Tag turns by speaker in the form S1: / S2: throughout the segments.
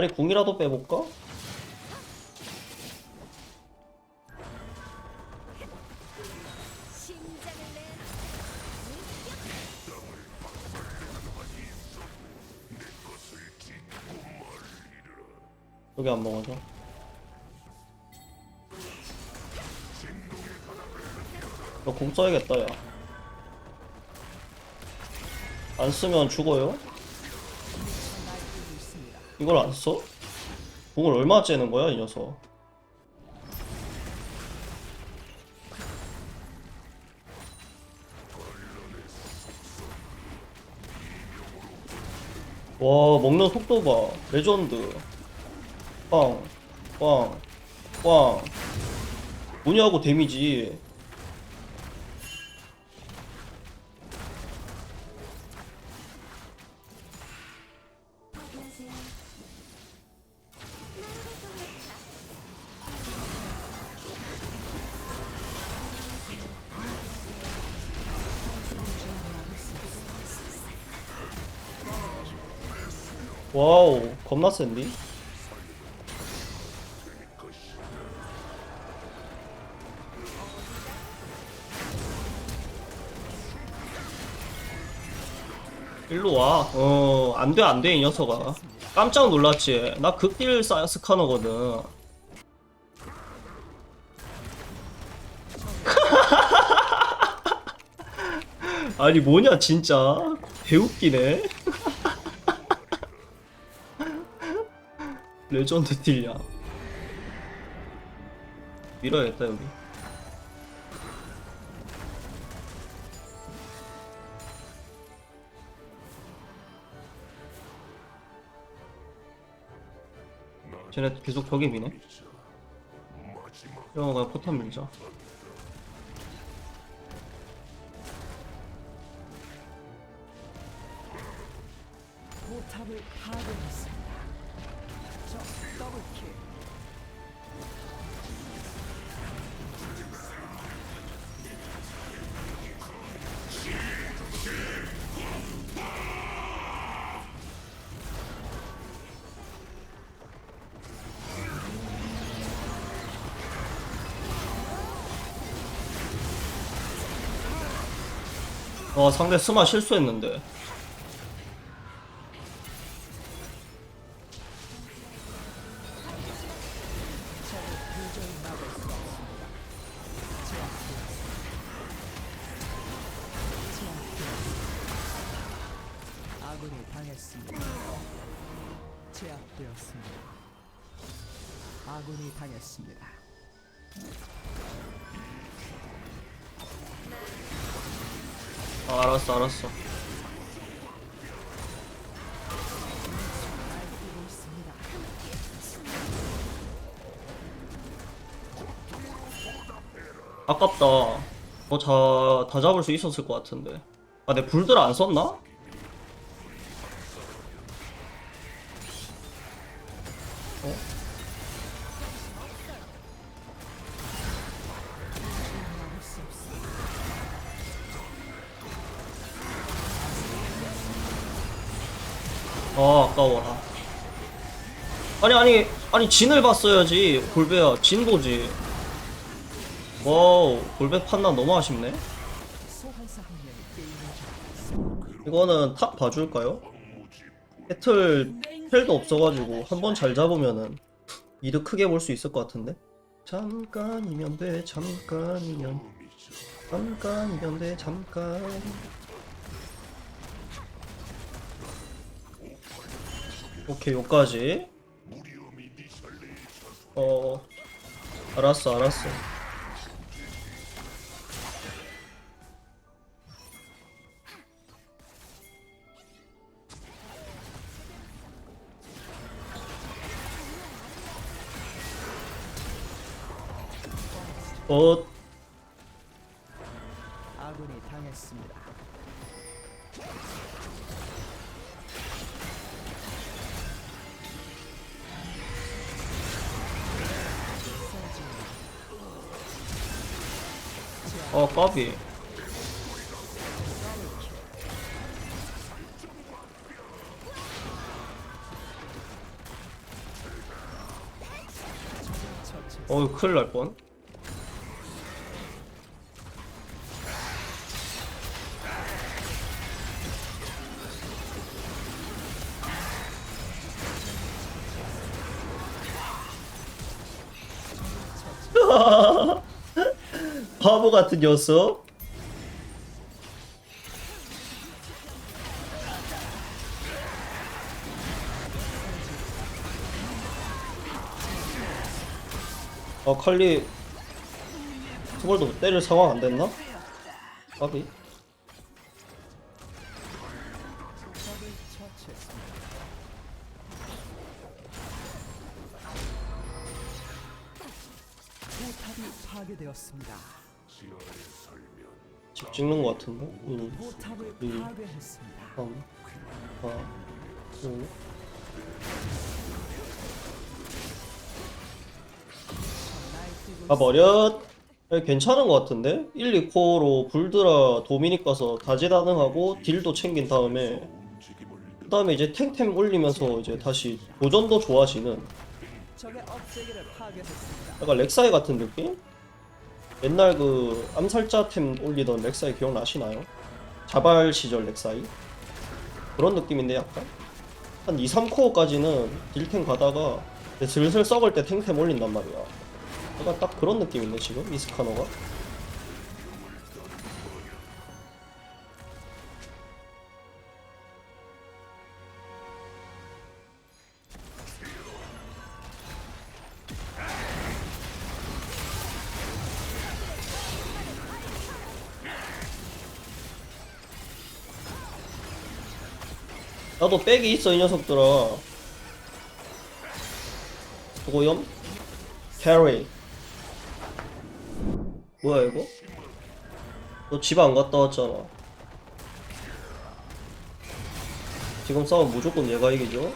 S1: 아니 궁이라도 빼볼까? 여기 안 먹어져. 너궁 써야겠다 야. 안 쓰면 죽어요? 이걸 안 써? 궁을 얼마 째는 거야 이 녀석? 와 먹는 속도 봐 레전드 빵, 빵, 빵. 뭐냐고 데미지. 와우, 겁나 센디? 일로 와. 어, 안 돼, 안 돼, 이 녀석아. 깜짝 놀랐지. 나 극딜 사- 스카너거든. 아니, 뭐냐, 진짜. 개웃기네. 레전드 딜량. 밀어야겠다, 여기. 쟤네 계속 벽에 미네. 그냥 포탄 밀자.
S2: 포탑을 파괴했습
S1: 어, 상대 스마 실수했는데.
S2: 제압되었습니다. 아군이 당했습니다. 아,
S1: 알았어, 알았어. 아깝다. 어, 자, 다 잡을 수 있었을 것 같은데. 아, 내 불들 안 썼나? 어? 아, 아까워라. 아니, 아니, 아니, 진을 봤어야지. 골배야, 진 보지. 와우, 골배 판단 너무 아쉽네. 이거는 탑 봐줄까요? 배틀 텔도 없어가지고 한 번 잘 잡으면은 이득 크게 볼 수 있을 것 같은데 잠깐이면 돼 잠깐이면 잠깐이면 돼 잠깐 오케이 요까지. 어 알았어 알았어. 어?
S2: 아군이 당했습니다.
S1: 까비 어우 큰일 날 뻔. 바보 같은 녀석. 아 칼리 투벌도 때릴 상황 안 됐나? 까비 집 찍는 거 같은데? 음.
S2: 파괴했습니다.
S1: 3 4 5 가버렸 야, 괜찮은 것 같은데? 1, 2코어로 불드라 도미닉 가서 다재다능하고 딜도 챙긴 다음에 그 다음에 이제 탱템 올리면서 이제 다시 도전도 좋아지는. 약간 렉사이 같은 느낌? 옛날 그 암살자템 올리던 렉사이 기억나시나요? 자발 시절 렉사이? 그런 느낌인데 약간? 한 2, 3코어까지는 딜템 가다가 슬슬 썩을 때 탱템 올린단 말이야 약간 딱 그런 느낌인데 지금 이스카너가? 나도 백이 있어 이 녀석들아. 고염? 캐리. 뭐야 이거? 너 집 안 갔다 왔잖아. 지금 싸움 무조건 얘가 이기죠?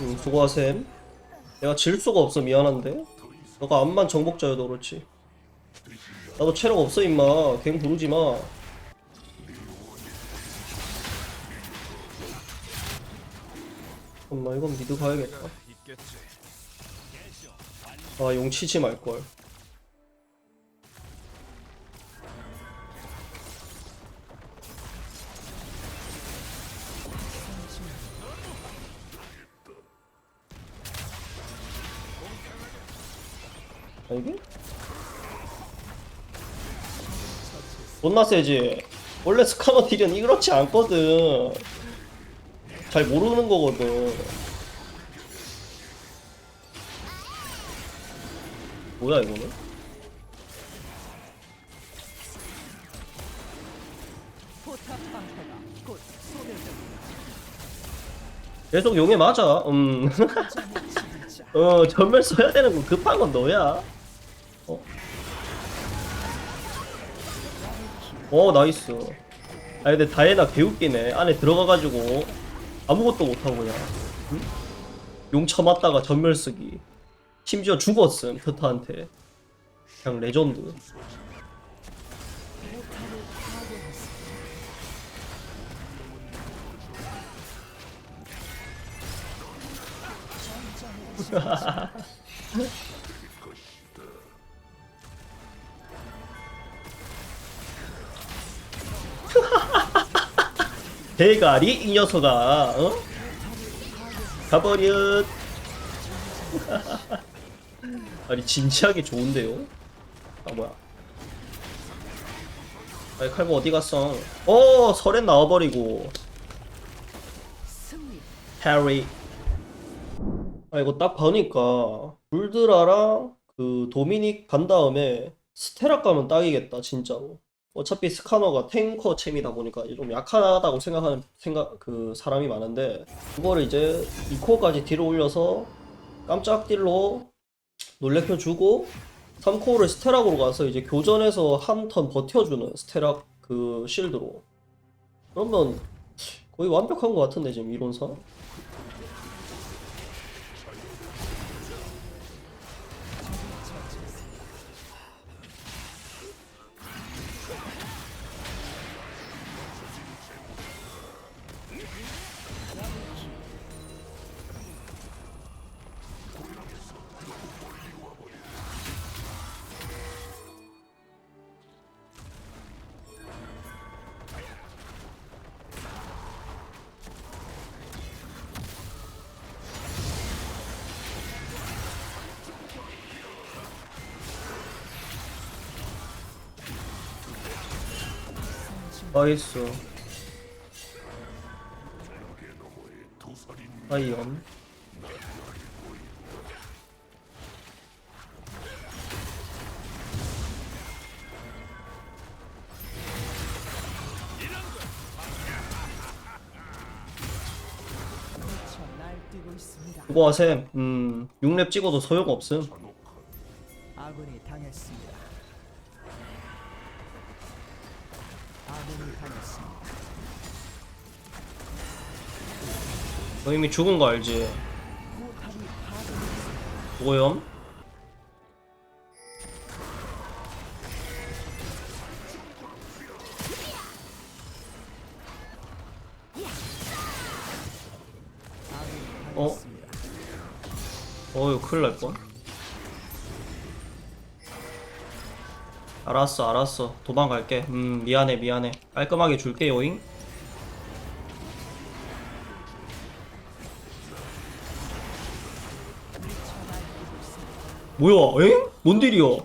S1: 음, 수고하셈. 내가 질 수가 없어 미안한데. 너가 암만 정복자여도 그렇지 나도 체력 없어 임마. 갱 부르지 마. 엄마 이건 미드 가야겠다. 아 용 치지 말걸. 아 이게? 존나 세지 원래 스카너 딜은 이렇지 않거든 잘 모르는 거거든 뭐야 이거는? 계속 용에 맞아 음. 어 전멸 써야 되는 거 급한 건 너야 어? 어 나이스. 아 근데 다이애나 개웃기네. 안에 들어가가지고 아무것도 못하고 그냥 응? 용 쳐 맞다가 전멸 쓰기. 심지어 죽었음 트타한테. 그냥 레전드 대가리 이 녀석아 어? 가버렸 아니 진지하게 좋은데요? 아 뭐야 아니 칼보 어디 갔어 어 설엔 나와버리고. 해리 아 이거 딱 보니까 불드라랑 그 도미닉 간 다음에 스테라 가면 딱이겠다 진짜로 어차피 스카너가 탱커 챔이다 보니까 좀 약하다고 생각하는 생각 그 사람이 많은데 그거를 이제 2코어까지 뒤로 올려서 깜짝 딜로 놀래켜 주고 3코어를 스테락으로 가서 이제 교전에서 한 턴 버텨주는 스테락 그 실드로. 그러면 거의 완벽한 것 같은데 지금 이론상 나이스 아이언. 수고하셈 음 6렙 찍어도 소용없음
S2: 아군이 당했습니다.
S1: 너 이미 죽은 거 알지? 오염? 어? 어휴 큰일 날 뻔. 알았어 알았어. 도망갈게. 음 미안해 미안해. 깔끔하게 줄게 요잉 뭐야 엥? 뭔 딜이야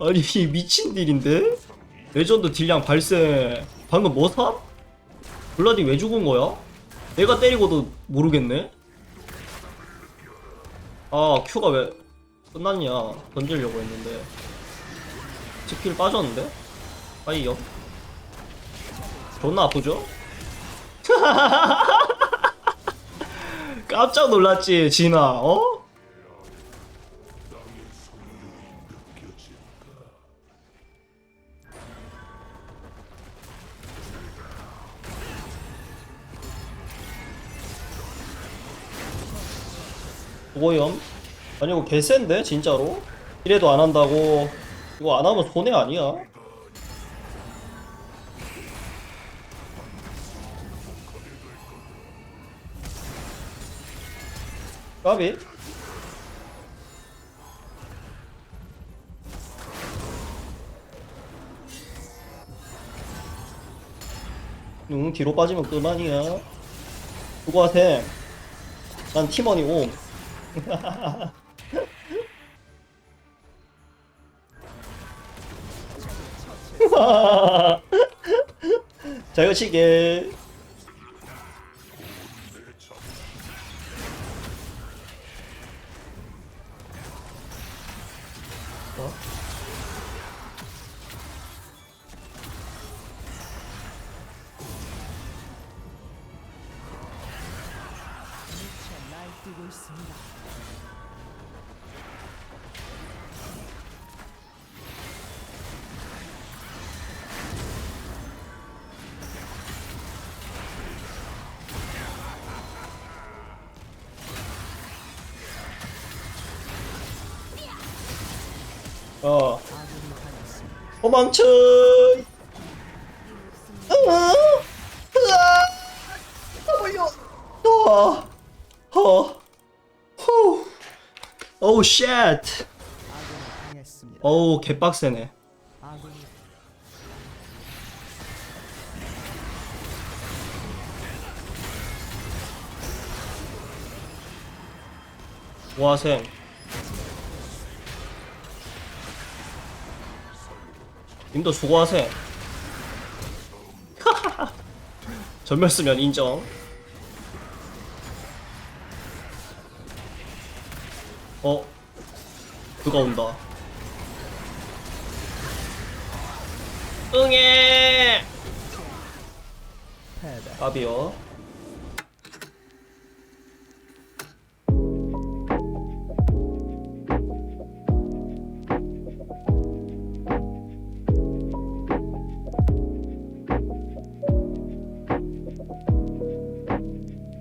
S1: 아니 이 미친 딜인데? 레전드 딜량 발생 방금 뭐 삼? 블라디 왜 죽은 거야? 내가 때리고도 모르겠네? 아 큐가 왜 끝났냐 던지려고 했는데 스킬 빠졌는데? 아이요 존나 아프죠? 깜짝 놀랐지 진아 어? 오염? 아니 이거 개센데 진짜로? 이래도 안 한다고 이거 안 하면 손해 아니야? 까비? 응 뒤로 빠지면 그만이야 수고하셈 난 팀원이 옴 잘 가시게 어. 도망쳐 으아. 으아. 아버려 어 어, 후, 오우 쉣,
S2: 아군이 당했습니다.
S1: 어우 개빡세네.
S2: 아군
S1: 님도 수고하셈. 전멸 쓰면 인정. 어? 누가 온다. 응애! 까비요.